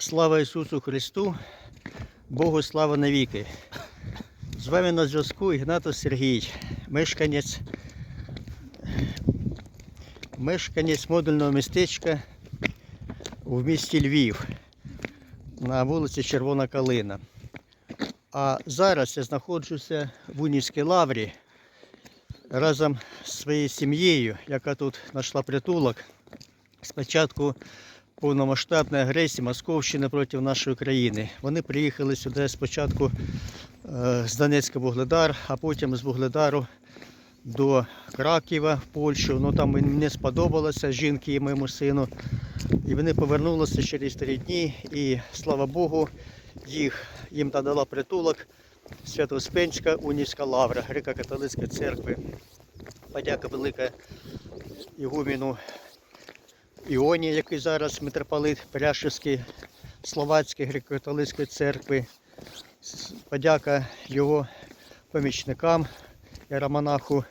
Слава Ісусу Христу, Богу слава навіки. З вами на зв'язку Ігнатов Сергій, мешканець, мешканець модульного містечка в місті Львів на вулиці Червона Калина. А зараз я знаходжуся в Унівській лаврі разом з своєю сім'єю, яка тут знайшла притулок. Спочатку повномасштабної агресії Московщини проти нашої країни. Вони приїхали сюди спочатку е, з Донецька Вугледар, а потім з Вугледару до Кракова в Польщу. Ну там мені не сподобалося жінки і моєму сину. І вони повернулися через три дні. І слава Богу, їх їм надала притулок Свято-Успенська Унівська лавра Греко-католицької церкви. Подяка велика Ігуміну Іоні, який зараз митрополит Пряшевський Словацької греко-католицької церкви. Подяка його помічникам, Яромонаху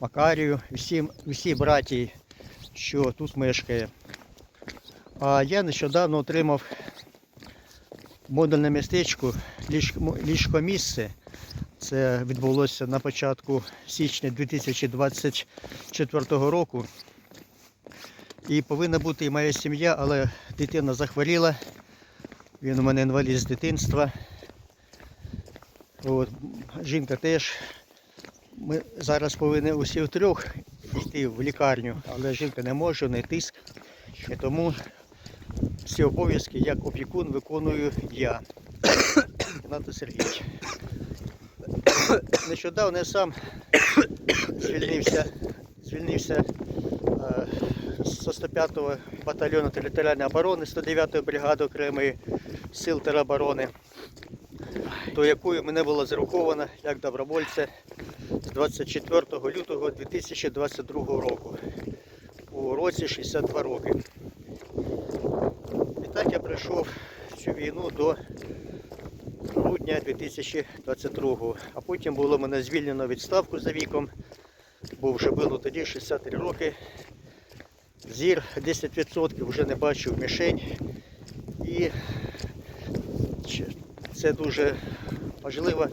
Макарію, всім, всій братії, що тут мешкає. А я нещодавно отримав модульне містечко ліжко, ліжкомісце. Це відбулося на початку січня 2024 року. І повинна бути і моя сім'я, але дитина захворіла. Він у мене інвалід з дитинства. От, жінка теж. Ми зараз повинні усі втрьох йти в лікарню, але жінка не може, не тиск. І тому всі обов'язки як опікун виконую я. Гнато Сергійович. Нещодавно я сам звільнився, звільнився е, 105-го батальйону територіальної оборони 109-ї бригади окремої сил тероборони, до якої мене було зараховано як добровольця з 24 лютого 2022 року у році 62 роки. І так я прийшов цю війну до грудня 2022 А потім було мене звільнено відставку за віком, бо вже було тоді 63 роки. Зір 10% вже не бачив мішень. І це дуже важливо.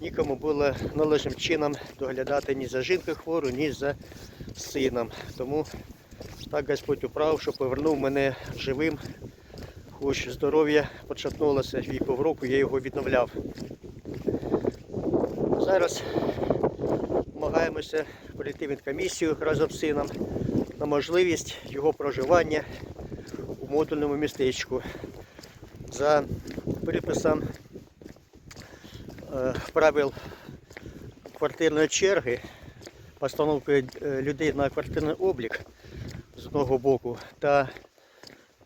Нікому було належним чином доглядати ні за жінкою хвору, ні за сином. Тому так Господь управ, що повернув мене живим. Хоч здоров'я початнулося і півроку, я його відновляв. Зараз намагаємося пройти від комісію разом з сином на можливість його проживання у модульному містечку. За приписом е, правил квартирної черги, постановки е, людей на квартирний облік з одного боку та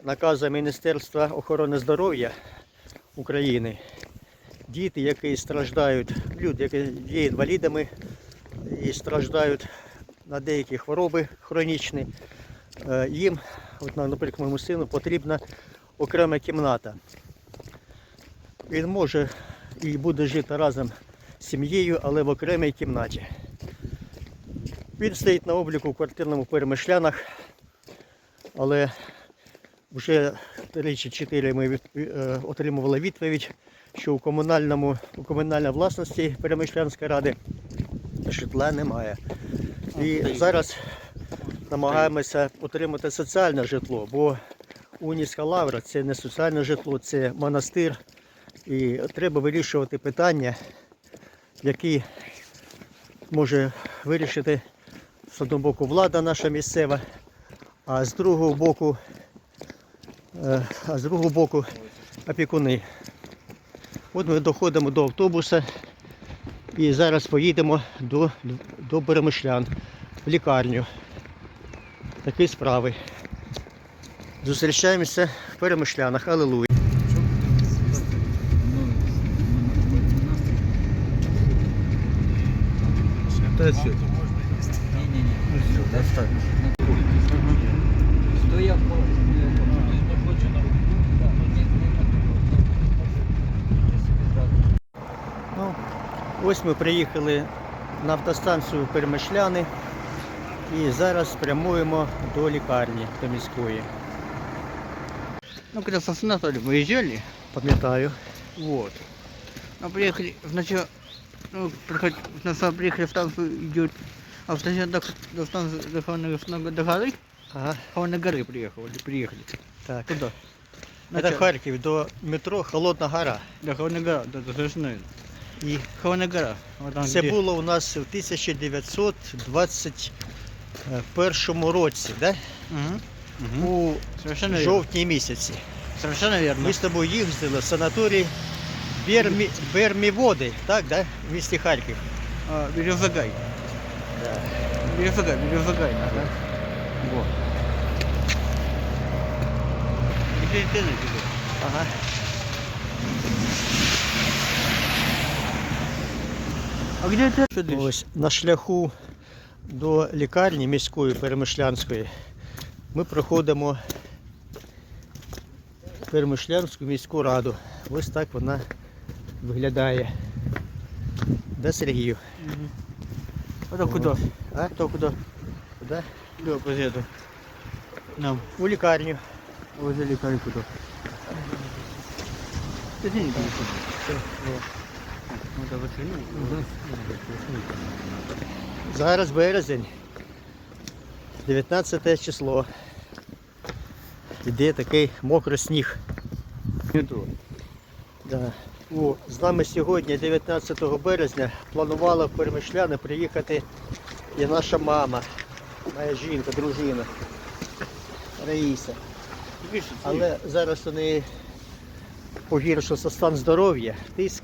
наказу Міністерства охорони здоров'я України. Діти, які страждають, люди, які є інвалідами і страждають на деякі хвороби хронічні, е, їм, от, наприклад, моєму сину, потрібна окрема кімната. Він може і буде жити разом з сім'єю, але в окремій кімнаті. Він стоїть на обліку в квартирному перемишлянах, але вже три чи чотири ми е, отримували відповідь, що у комунальному у комунальній власності Перемишлянської ради житла немає. І зараз намагаємося отримати соціальне житло, бо Унівська лавра це не соціальне житло, це монастир. І треба вирішувати питання, які може вирішити з одного боку влада наша місцева, а з другого боку, е, а з другого боку опікуни. От ми доходимо до автобуса і зараз поїдемо до, до Беремишлян лікарню. Такі справи. Зустрічаємося в Перемишлянах. Алілуя. Что я Ну, ось ми приїхали на автостанцію Перемишляни і зараз прямуємо до лікарні до міської. Ну, когда со санатория выезжали, Пам'ятаю. вот. Мы приехали, сначала, ну, приход- сначала приехали в станцию, идет, а сначала до, до станции, до, Ховарной- до горы, Ага, Ховарной горы приехали, приехали. так. Куда? Це Начало. Харків до метро Холодна гора. До Ховарной гора, до, до Красноярска. І Ховарная гора. Вот там, це где- було у нас в 1921 році, да? Мгм. Мгм. у Совершенно верно. жовтні місяці. Совершенно верно. Ми з тобою їздили в санаторій Бермі, Берміводи, так, да? в місті Харків. А, Березагай. Березагай, Березагай. Да? Вот. Где ты найдешь? Ага. А где ты? Что ты? Ось на шляху до лікарні міської Перемишлянської ми проходимо Перемишлянську міську раду. Ось так вона виглядає. Де Сергію? Это куда? А? То куда? Куди? Да, по эту. Нам. У лікарню. Возле лекаря куда? Да ты не куда. Ну, да, вот ну, Зараз березень. 19 число. Іде такий мокрий сніг. Да. О, з нами сьогодні, 19 березня, планувала в Перемишляни приїхати і наша мама, моя жінка, дружина Раїса. Але зараз у неї погіршився стан здоров'я, тиск,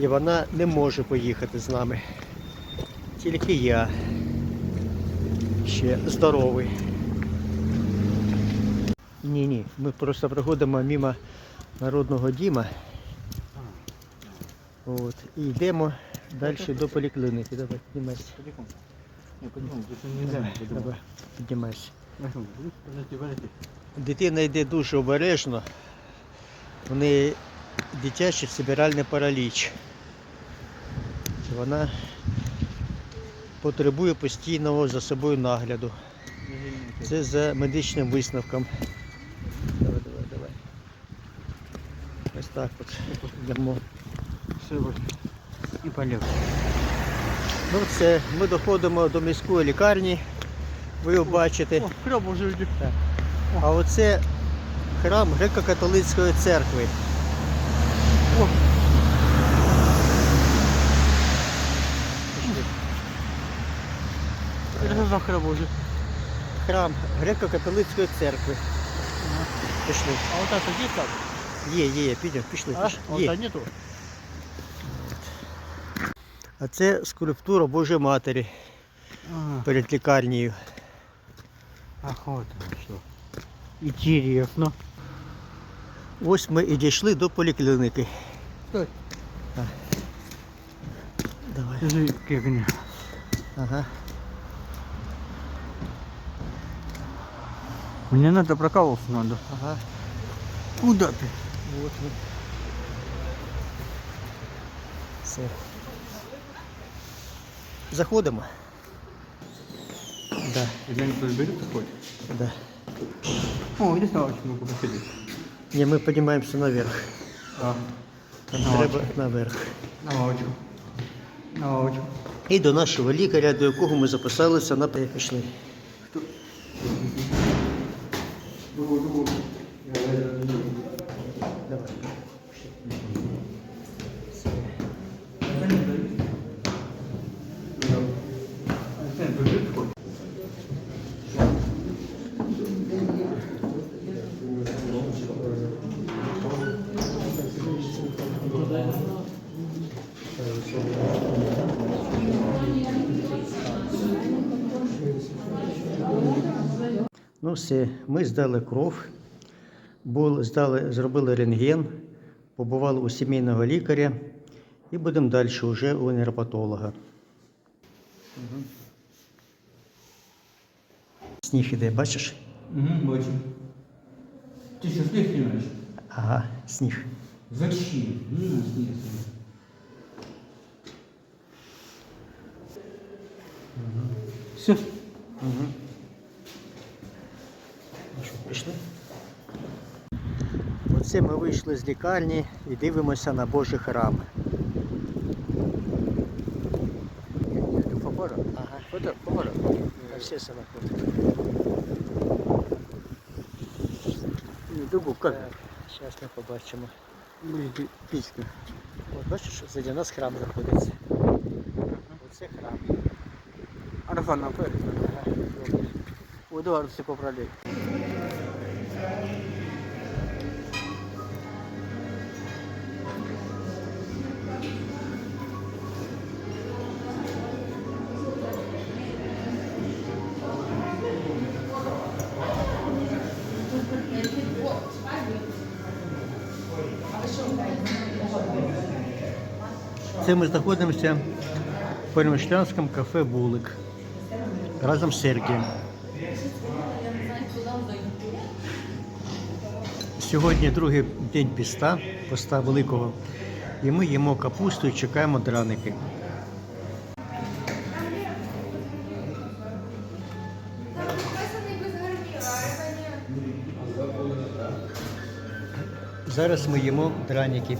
і вона не може поїхати з нами. Тільки я ще здоровий. Ні, ні, ми просто проходимо мимо народного діма. От, і йдемо далі до поліклініки. Давай, піднімайся. Давай, піднімайся. Подожди. Дитина йде дуже обережно. В неї дитячий сибіральний параліч. Вона потребує постійного за собою нагляду. Це за медичним висновком. Давай, давай, давай. Ось так от йдемо. Все, вот. И. Ну це, ми доходимо до міської лікарні. Ви його бачите. О, хреб уже идет. А оце храм греко-католицької церкви. О. Пішли. Это что за хреб уже? Храм греко-католицької церкви. Пішли. А вот это есть как? Є, є, є, підемо, пішли. А? пішли. Вот Є. нету? А це скульптура Божої Матері А, перед лікарнею. ах, вот оно что. Интересно. Ось ми і дійшли до поліклініки. Стой. Давай. Скажи, как они? Ага. Мне надо прокалываться надо. Ага. Куда ты? От ми. Все. Заходимо. Да, Где-нибудь берет хоть? да. О, где лавочку могу посидеть? Ні, ми піднімаємося наверх. А, Там На треба наверх. на лавочку. На лавочку. І до нашого лікаря, до якого ми записалися на пішли. Ну все, ми здали кров, були, здали, зробили рентген, побували у сімейного лікаря і будемо далі вже у нейропатолога. Сніг іде, бачиш? Угу, бачу. Ты что, снег снимаешь? Ага, сніг. Зачем? Ну, снег снимай. Все. Угу. Ну що, пішли? Оце ми вийшли з лікарні і дивимося на Божий храм. Фото? Ага. Фото? Фото? Та все находять. Другу как? Так, зараз ми побачимо. Блин, пичка. От бачиш, заді нас храм знаходиться. Оце храм. Арафан нам. Вот давай все поправляй. Це ми знаходимося в перемишлянському кафе Булик разом з Сергієм. Сьогодні другий день піста, поста великого, і ми їмо капусту і чекаємо драники. Зараз ми їмо драники.